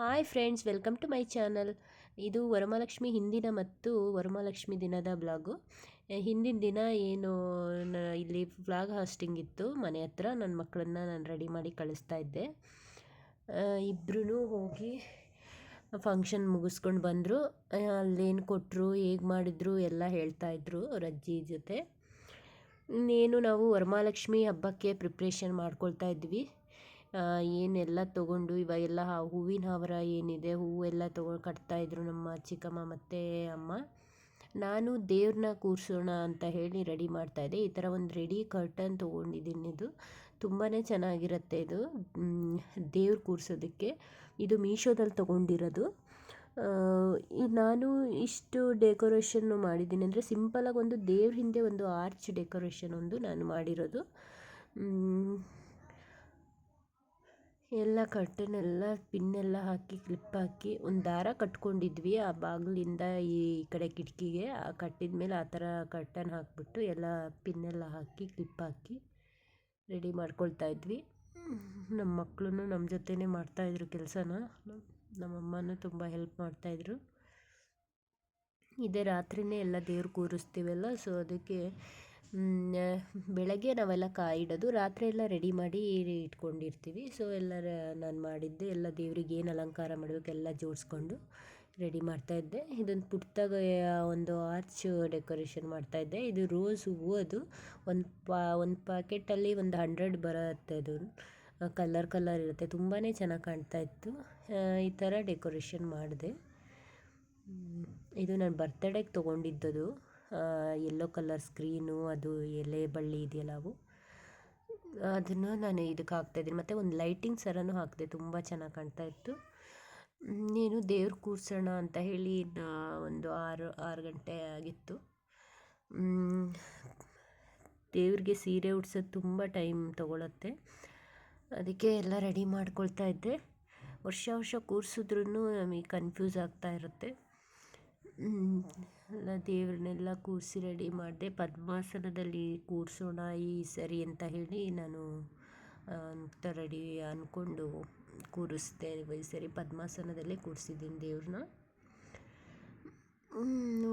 Hi friends, welcome to my channel. ಇದು ವರಮಹಾಲಕ್ಷ್ಮಿ ಹಿಂದಿನ ಮತ್ತು ವರಮಹಾಲಕ್ಷ್ಮಿ ದಿನದ ಬ್ಲಾಗು. ಹಿಂದಿನ ದಿನ ಏನು ಇಲ್ಲಿ ಫ್ಲಾಗ್ ಹಾಸ್ಟಿಂಗ್ ಇತ್ತು. ಮನೆ ಹತ್ರ ನನ್ನ ಮಕ್ಕಳನ್ನ ನಾನು ರೆಡಿ ಮಾಡಿ ಕಳಿಸ್ತಾ ಇದ್ದೆ. ಇಬ್ಬರೂ ಹೋಗಿ ಫಂಕ್ಷನ್ ಮುಗಿಸ್ಕೊಂಡು ಬಂದರು. ಅಲ್ಲೇನು ಕೊಟ್ಟರು ಹೇಗೆ ಮಾಡಿದ್ರು ಎಲ್ಲ ಹೇಳ್ತಾ ಇದ್ರು ಅವ್ರ ಅಜ್ಜಿ ಜೊತೆ. ಇನ್ನೇನು ನಾವು ವರಮಹಾಲಕ್ಷ್ಮಿ ಹಬ್ಬಕ್ಕೆ ಪ್ರಿಪ್ರೇಷನ್ ಮಾಡ್ಕೊಳ್ತಾ ಇದ್ವಿ. ಏನೆಲ್ಲ ತೊಗೊಂಡು ಇವಾಗೆಲ್ಲ ಆ ಹೂವಿನ ಹಾರ ಏನಿದೆ, ಹೂವೆಲ್ಲ ಕಟ್ತಾ ಕಟ್ತಾಯಿದ್ರು ನಮ್ಮ ಚಿಕ್ಕಮ್ಮ ಮತ್ತು ಅಮ್ಮ. ನಾನು ದೇವ್ರನ್ನ ಕೂರಿಸೋಣ ಅಂತ ಹೇಳಿ ರೆಡಿ ಮಾಡ್ತಾಯಿದ್ದೆ ಈ ಥರ ಒಂದು ರೆಡಿ ಕರ್ಟನ್ ತೊಗೊಂಡಿದ್ದೀನಿ ಇದು. ತುಂಬಾ ಚೆನ್ನಾಗಿರುತ್ತೆ ಇದು. ದೇವ್ರು ಕೂರಿಸೋದಕ್ಕೆ. ಇದು ಮೀಶೋದಲ್ಲಿ ತೊಗೊಂಡಿರೋದು. ನಾನು ಇಷ್ಟು ಡೆಕೋರೇಷನ್ನು ಮಾಡಿದ್ದೀನಿ ಅಂದರೆ ಸಿಂಪಲಾಗಿ ಒಂದು ದೇವ್ರ ಹಿಂದೆ ಒಂದು ಆರ್ಚ್ ಡೆಕೋರೇಷನ್ ಒಂದು ನಾನು ಮಾಡಿರೋದು. ಎಲ್ಲ ಕರ್ಟನ್ ಎಲ್ಲ ಪಿನ್ನೆಲ್ಲ ಹಾಕಿ, ಕ್ಲಿಪ್ ಹಾಕಿ ಒಂದು ದಾರ ಕಟ್ಕೊಂಡಿದ್ವಿ. ಆ ಬಾಗಿಲಿಂದ ಈ ಕಡೆ ಕಿಟಕಿಗೆ, ಆ ಕಟ್ಟಿದ ಮೇಲೆ ಆ ಥರ ಕರ್ಟನ್ ಹಾಕಿಬಿಟ್ಟು ಎಲ್ಲ ಪಿನ್ನೆಲ್ಲ ಹಾಕಿ, ಕ್ಲಿಪ್ ಹಾಕಿ ರೆಡಿ ಮಾಡ್ಕೊಳ್ತಾ ಇದ್ವಿ. ನಮ್ಮ ಮಕ್ಕಳು ನಮ್ಮ ಜೊತೆನೇ ಮಾಡ್ತಾಯಿದ್ರು ಕೆಲಸನ. ನಮ್ಮಮ್ಮನೂ ತುಂಬ ಹೆಲ್ಪ್ ಮಾಡ್ತಾಯಿದ್ರು ಇದೇ ರಾತ್ರಿನೇ ಎಲ್ಲ ದೇವ್ರು ಕೂರಿಸ್ತೀವಲ್ಲ, ಸೊ ಅದಕ್ಕೆ ಬೆಳಗ್ಗೆ ನಾವೆಲ್ಲ ಕಾಯಿಡೋದು ರಾತ್ರಿ ಎಲ್ಲ ರೆಡಿ ಮಾಡಿ ಇಟ್ಕೊಂಡಿರ್ತೀವಿ. ಸೊ ಎಲ್ಲ ನಾನು ಮಾಡಿದ್ದೆ, ಎಲ್ಲ ದೇವ್ರಿಗೆ ಏನು ಅಲಂಕಾರ ಮಾಡಬೇಕು ಎಲ್ಲ ಜೋಡಿಸ್ಕೊಂಡು ರೆಡಿ ಮಾಡ್ತಾಯಿದ್ದೆ ಇದೊಂದು. ಪುಟ್ಟದಾಗ ಒಂದು ಆರ್ಚ್ ಡೆಕೋರೇಷನ್ ಮಾಡ್ತಾಯಿದ್ದೆ ಇದು ರೋಸ್ ಹೂವು ಅದು. ಒಂದು ಪಾ, ಒಂದು ಪ್ಯಾಕೆಟಲ್ಲಿ ಒಂದು ಹಂಡ್ರೆಡ್ ಬರುತ್ತೆ ಅದು. ಕಲರ್ ಕಲರ್ ಇರುತ್ತೆ. ತುಂಬಾ ಚೆನ್ನಾಗಿ ಕಾಣ್ತಾ ಇತ್ತು. ಈ ಥರ ಡೆಕೋರೇಷನ್ ಮಾಡಿದೆ. ಇದು ನಾನು ಬರ್ತಡೇಗೆ ತೊಗೊಂಡಿದ್ದದು. ಯೆಲ್ಲೋ ಕಲರ್ ಸ್ಕ್ರೀನು ಅದು ಎಲೆ ಬಳ್ಳಿ ಇದೆಯಲ್ಲ ಅವು. ಅದನ್ನು ನಾನು ಇದಕ್ಕೆ ಹಾಕ್ತಾಯಿದ್ದೀನಿ ಮತ್ತು ಒಂದು ಲೈಟಿಂಗ್ ಸರನೂ ಹಾಕಿದೆ, ತುಂಬ ಚೆನ್ನಾಗಿ ಕಾಣ್ತಾ ಇತ್ತು. ನೀನು ದೇವ್ರು ಕೂರ್ಸೋಣ ಅಂತ ಹೇಳಿ ಒಂದು ಆರು ಆರು ಗಂಟೆ ಆಗಿತ್ತು. ದೇವ್ರಿಗೆ ಸೀರೆ ಉಡ್ಸೋದು ತುಂಬ ಟೈಮ್ ತೊಗೊಳತ್ತೆ. ಅದಕ್ಕೆ ಎಲ್ಲ ರೆಡಿ ಮಾಡ್ಕೊಳ್ತಾ ಇದ್ದೆ. ವರ್ಷ ವರ್ಷ ಕೂರಿಸಿದ್ರೂ ನಮಗೆ ಕನ್ಫ್ಯೂಸ್ ಆಗ್ತಾ ಇರುತ್ತೆ. ದೇವ್ರನ್ನೆಲ್ಲ ಕೂರಿಸಿ ರೆಡಿ ಮಾಡಿದೆ, ಪದ್ಮಾಸನದಲ್ಲಿ ಕೂರಿಸೋಣ ಈ ಸರಿ ಅಂತ ಹೇಳಿ ನಾನು ಅಂತ ರೆಡಿ ಅಂದ್ಕೊಂಡು ಕೂರಿಸ್ದೆ ಈ ಸರಿ ಪದ್ಮಾಸನದಲ್ಲೇ ಕೂರಿಸಿದ್ದೀನಿ ದೇವ್ರನ್ನ.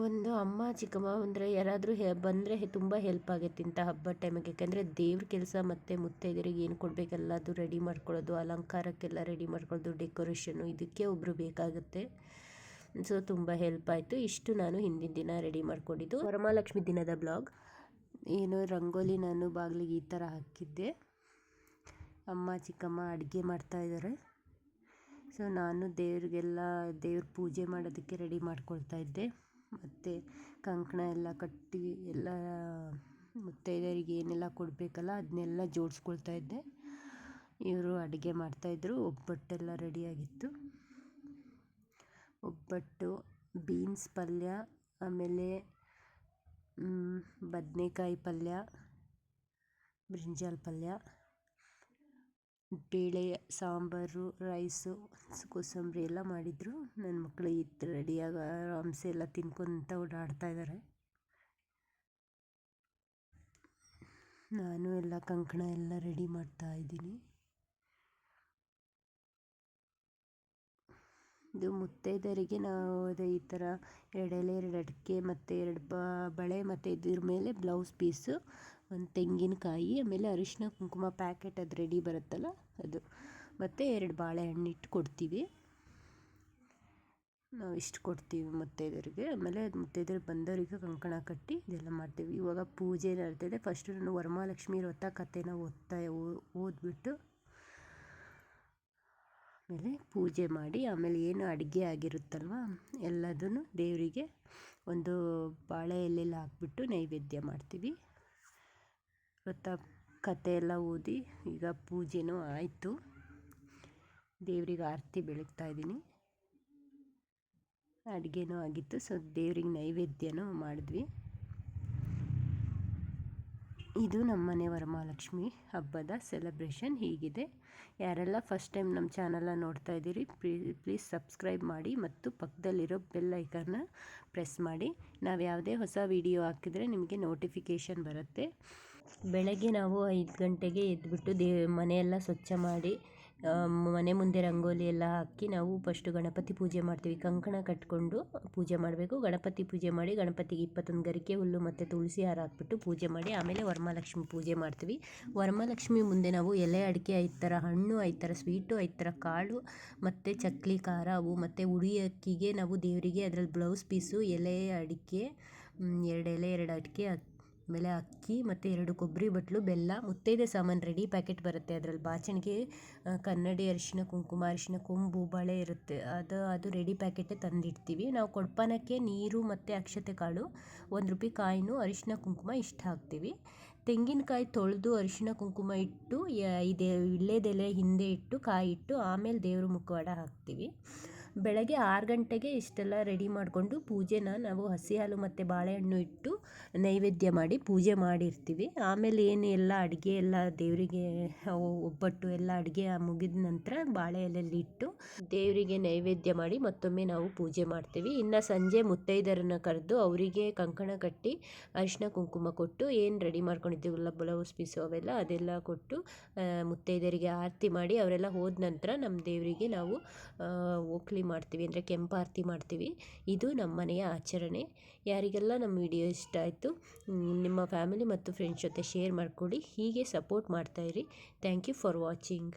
ಒಂದು ಅಮ್ಮ ಚಿಕ್ಕಮ್ಮ ಅಂದರೆ ಯಾರಾದರೂ ಹೆ, ಬಂದರೆ ತುಂಬ ಹೆಲ್ಪ್ ಆಗುತ್ತೆ ಇಂಥ ಹಬ್ಬದ ಟೈಮಿಗೆ ಯಾಕೆಂದರೆ ದೇವ್ರ ಕೆಲಸ ಮತ್ತು ಮುತ್ತೈದರಿಗೆ ಏನು ಕೊಡಬೇಕೆಲ್ಲ, ಅದು ರೆಡಿ ಮಾಡ್ಕೊಳ್ಳೋದು, ಅಲಂಕಾರಕ್ಕೆಲ್ಲ ರೆಡಿ ಮಾಡ್ಕೊಳ್ಳೋದು ಡೆಕೋರೇಷನ್ನು ಇದಕ್ಕೆ ಒಬ್ಬರು ಬೇಕಾಗುತ್ತೆ. ಸೊ ತುಂಬ ಹೆಲ್ಪ್ ಆಯಿತು. ಇಷ್ಟು ನಾನು ಹಿಂದಿನ ದಿನ ರೆಡಿ ಮಾಡಿಕೊಂಡಿದ್ದು. ವರಮಹಾಲಕ್ಷ್ಮಿ ದಿನದ ಬ್ಲಾಗ್ ಏನು ರಂಗೋಲಿ ನಾನು ಬಾಗಿಲಿಗೆ ಈ ಥರ ಹಾಕಿದ್ದೆ. ಅಮ್ಮ, ಚಿಕ್ಕಮ್ಮ ಅಡುಗೆ ಮಾಡ್ತಾ ಇದ್ದಾರೆ ಸೊ ನಾನು ದೇವ್ರಿಗೆಲ್ಲ, ದೇವ್ರ ಪೂಜೆ ಮಾಡೋದಕ್ಕೆ ರೆಡಿ ಮಾಡ್ಕೊಳ್ತಾ ಇದ್ದೆ. ಮತ್ತು ಕಂಕಣ ಎಲ್ಲ ಕಟ್ಟಿ, ಎಲ್ಲ ಮುತ್ತೈದೆಯರಿಗೆ ಏನೆಲ್ಲ ಕೊಡಬೇಕಲ್ಲ ಅದನ್ನೆಲ್ಲ ಜೋಡಿಸ್ಕೊಳ್ತಾ ಇದ್ದೆ. ಇವರು ಅಡುಗೆ ಮಾಡ್ತಾಯಿದ್ರು ಒಬ್ಬಟ್ಟೆಲ್ಲ ರೆಡಿಯಾಗಿತ್ತು ಒಬ್ಬಟ್ಟು, ಬೀನ್ಸ್ ಪಲ್ಯ, ಆಮೇಲೆ ಬದನೇಕಾಯಿ ಪಲ್ಯ, ಬ್ರಿಂಜಾಲ್ ಪಲ್ಯ, ಬೇಳೆ, ಸಾಂಬಾರು, ರೈಸು, ಕೋಸಂಬರಿ ಎಲ್ಲ ಮಾಡಿದರು. ನನ್ನ ಮಕ್ಕಳು ಇದು ರೆಡಿಯಾಗಿ ಆರಾಮ್ಸೆ ಎಲ್ಲ ತಿನ್ಕೊತ ಓಡಾಡ್ತಾ ಇದ್ದಾರೆ ನಾನು ಎಲ್ಲ ಕಂಕಣ ಎಲ್ಲ ರೆಡಿ ಮಾಡ್ತಾ ಇದ್ದೀನಿ. ಇದು ಮುತ್ತೈದೆಯರಿಗೆ ನಾವು ಅದೇ ಈ ಥರ ಎರಡೆಲೆ ಎರಡು ಅಡಿಕೆ ಮತ್ತು ಎರಡು ಬಳೆ ಮತ್ತು ಇದ್ರ ಮೇಲೆ ಬ್ಲೌಸ್ ಪೀಸು, ಒಂದು ತೆಂಗಿನಕಾಯಿ, ಆಮೇಲೆ ಅರಿಶಿನ ಕುಂಕುಮ ಪ್ಯಾಕೆಟ್ ಅದು ರೆಡಿ ಬರುತ್ತಲ್ಲ ಅದು. ಮತ್ತು ಎರಡು ಬಾಳೆಹಣ್ಣು ಇಟ್ಟು ಕೊಡ್ತೀವಿ. ನಾವು ಇಷ್ಟು ಕೊಡ್ತೀವಿ ಮುತ್ತೈದೆಯರಿಗೆ. ಆಮೇಲೆ ಮುತ್ತೈದೆಯರು ಬಂದವರಿಗೆ ಕಂಕಣ ಕಟ್ಟಿ ಇದೆಲ್ಲ ಮಾಡ್ತೀವಿ. ಇವಾಗ ಪೂಜೆ ಇದೆ. ಫಸ್ಟು ನಾನು ವರಮಹಾಲಕ್ಷ್ಮಿ ವ್ರತ ಕಥೆನ ಓದ್ತಾ ಓದ್ಬಿಟ್ಟು ಆಮೇಲೆ ಪೂಜೆ ಮಾಡಿ, ಆಮೇಲೆ ಏನು ಅಡುಗೆ ಆಗಿರುತ್ತಲ್ವ, ಎಲ್ಲದನ್ನು ದೇವರಿಗೆ ಒಂದು ಬಾಳೆ ಎಲೆಲಿ ಹಾಕ್ಬಿಟ್ಟು ನೈವೇದ್ಯ ಮಾಡ್ತೀವಿ. ಇವತ್ತು ಕತೆ ಎಲ್ಲ ಓದಿ ಈಗ ಪೂಜೆನೂ ಆಯಿತು. ದೇವ್ರಿಗೆ ಆರತಿ ಬೆಳಗ್ತಾ ಇದ್ದೀನಿ. ಅಡುಗೆನೂ ಆಗಿತ್ತು, ಸೊ ದೇವ್ರಿಗೆ ನೈವೇದ್ಯನೂ ಮಾಡಿದ್ವಿ. ಇದು ನಮ್ಮನೆ ವರಮಹಾಲಕ್ಷ್ಮಿ ಹಬ್ಬದ ಸೆಲೆಬ್ರೇಷನ್ ಹೀಗಿದೆ. ಯಾರೆಲ್ಲ ಫಸ್ಟ್ ಟೈಮ್ ನಮ್ಮ ಚಾನಲ್ನ ನೋಡ್ತಾ ಇದ್ದೀರಿ ಪ್ಲೀಸ್ ಸಬ್ಸ್ಕ್ರೈಬ್ ಮಾಡಿ ಮತ್ತು ಪಕ್ಕದಲ್ಲಿರೋ ಬೆಲ್ ಐಕನ್ನ ಪ್ರೆಸ್ ಮಾಡಿ. ನಾವು ಯಾವುದೇ ಹೊಸ ವಿಡಿಯೋ ಹಾಕಿದರೆ ನಿಮಗೆ ನೋಟಿಫಿಕೇಷನ್ ಬರುತ್ತೆ. ಬೆಳಗ್ಗೆ ನಾವು ಐದು ಗಂಟೆಗೆ ಎದ್ಬಿಟ್ಟು ದೇ, ಮನೆಯೆಲ್ಲ ಸ್ವಚ್ಛ ಮಾಡಿ ಮನೆ ಮುಂದೆ ರಂಗೋಲಿ ಎಲ್ಲ ಹಾಕಿ ನಾವು ಫಸ್ಟು ಗಣಪತಿ ಪೂಜೆ ಮಾಡ್ತೀವಿ. ಕಂಕಣ ಕಟ್ಕೊಂಡು ಪೂಜೆ ಮಾಡಬೇಕು. ಗಣಪತಿ ಪೂಜೆ ಮಾಡಿ ಗಣಪತಿಗೆ ಇಪ್ಪತ್ತೊಂದು ಗರಿಕೆ ಹುಲ್ಲು ಮತ್ತು ತುಳಸಿ ಹಾರ ಹಾಕ್ಬಿಟ್ಟು ಪೂಜೆ ಮಾಡಿ ಆಮೇಲೆ ವರಮಹಾಲಕ್ಷ್ಮಿ ಪೂಜೆ ಮಾಡ್ತೀವಿ. ವರಮಹಾಲಕ್ಷ್ಮಿ ಮುಂದೆ ನಾವು ಎಲೆ ಅಡಿಕೆ ಐದು ಹಣ್ಣು ಐದು ಥರ ಸ್ವೀಟು ಐದು ಕಾಳು ಮತ್ತು ಚಕ್ಲಿ, ಖಾರ ಅವು ಮತ್ತು ಉಡಿ ಅಕ್ಕಿಗೆ ನಾವು ದೇವರಿಗೆ ಅದರಲ್ಲಿ ಬ್ಲೌಸ್ ಪೀಸು, ಎಲೆ ಅಡಿಕೆ ಎರಡು ಎಲೆ ಎರಡು ಅಡಿಕೆ ಆಮೇಲೆ ಅಕ್ಕಿ ಮತ್ತು ಎರಡು ಕೊಬ್ಬರಿ ಬಟ್ಲು, ಬೆಲ್ಲ, ಮುತ್ತೈದೆ ಸಾಮಾನು ರೆಡಿ ಪ್ಯಾಕೆಟ್ ಬರುತ್ತೆ ಅದರಲ್ಲಿ. ಬಾಚಣಿಗೆ ಕನ್ನಡಿ ಅರಿಶಿನ, ಕುಂಕುಮ ಅರಿಶಿನ, ಕೊಂಬು, ಬಳೆ ಇರುತ್ತೆ. ಅದು ಅದು ರೆಡಿ ಪ್ಯಾಕೆಟೇ ತಂದಿಡ್ತೀವಿ. ನಾವು ಕೊಡ್ಪಾನಕ್ಕೆ ನೀರು ಮತ್ತು ಅಕ್ಷತೆ ಕಾಳು, ಒಂದು ರೂಪಾಯಿ ಕಾಯಿನು, ಅರಿಶಿನ, ಕುಂಕುಮ ಇಷ್ಟು ಹಾಕ್ತೀವಿ. ತೆಂಗಿನಕಾಯಿ ತೊಳೆದು ಅರಿಶಿನ, ಕುಂಕುಮ ಇಟ್ಟು ಇದೇ ವಿಳ್ಯದೆಲೆ ಹಿಂದೆ ಇಟ್ಟು, ಕಾಯಿ ಇಟ್ಟು, ಆಮೇಲೆ ದೇವರು ಮುಖವಾಡ ಹಾಕ್ತೀವಿ. ಬೆಳಗ್ಗೆ ಆರು ಗಂಟೆಗೆ ಇಷ್ಟೆಲ್ಲ ರೆಡಿ ಮಾಡಿಕೊಂಡು ಪೂಜೆನ ನಾವು ಹಸಿ ಹಾಲು ಮತ್ತು ಬಾಳೆಹಣ್ಣು ಇಟ್ಟು ನೈವೇದ್ಯ ಮಾಡಿ ಪೂಜೆ ಮಾಡಿರ್ತೀವಿ. ಆಮೇಲೆ ಏನು ಎಲ್ಲ ಅಡುಗೆ ಎಲ್ಲ ದೇವರಿಗೆ ಒಬ್ಬಟ್ಟು ಎಲ್ಲ ಅಡುಗೆ ಮುಗಿದ ನಂತರ ಬಾಳೆ ಎಲೆಯಲ್ಲಿ ಇಟ್ಟು ದೇವರಿಗೆ ನೈವೇದ್ಯ ಮಾಡಿ ಮತ್ತೊಮ್ಮೆ ನಾವು ಪೂಜೆ ಮಾಡ್ತೀವಿ. ಇನ್ನು ಸಂಜೆ ಮುತ್ತೈದರನ್ನ ಕರೆದು ಅವರಿಗೆ ಕಂಕಣ ಕಟ್ಟಿ ಅರಿಶಿನ ಕುಂಕುಮ ಕೊಟ್ಟು ಏನು ರೆಡಿ ಮಾಡ್ಕೊಂಡಿದ್ದೀವಲ್ಲ ಬ್ಲೌಸ್ ಪೀಸು ಅವೆಲ್ಲ ಅದೆಲ್ಲ ಕೊಟ್ಟು ಮುತ್ತೈದರಿಗೆ ಆರತಿ ಮಾಡಿ ಅವರೆಲ್ಲ ಹೋದ ನಂತರ ನಮ್ಮ ದೇವರಿಗೆ ನಾವು ಓಕ್ಲಿ ಮಾಡ್ತೀವಿ ಅಂದರೆ ಕೆಂಪಾರತಿ ಮಾಡ್ತೀವಿ. ಇದು ನಮ್ಮ ಮನೆಯ ಆಚರಣೆ. ಯಾರಿಗೆಲ್ಲ ನಮ್ಮ ವಿಡಿಯೋ ಇಷ್ಟ ಆಯಿತು, ನಿಮ್ಮ ಫ್ಯಾಮಿಲಿ ಮತ್ತು ಫ್ರೆಂಡ್ಸ್ ಜೊತೆ ಶೇರ್ ಮಾಡಿಕೊಡಿ. ಹೀಗೆ ಸಪೋರ್ಟ್ ಮಾಡ್ತಾಯಿರಿ ಥ್ಯಾಂಕ್ ಯು ಫಾರ್ ವಾಚಿಂಗ್.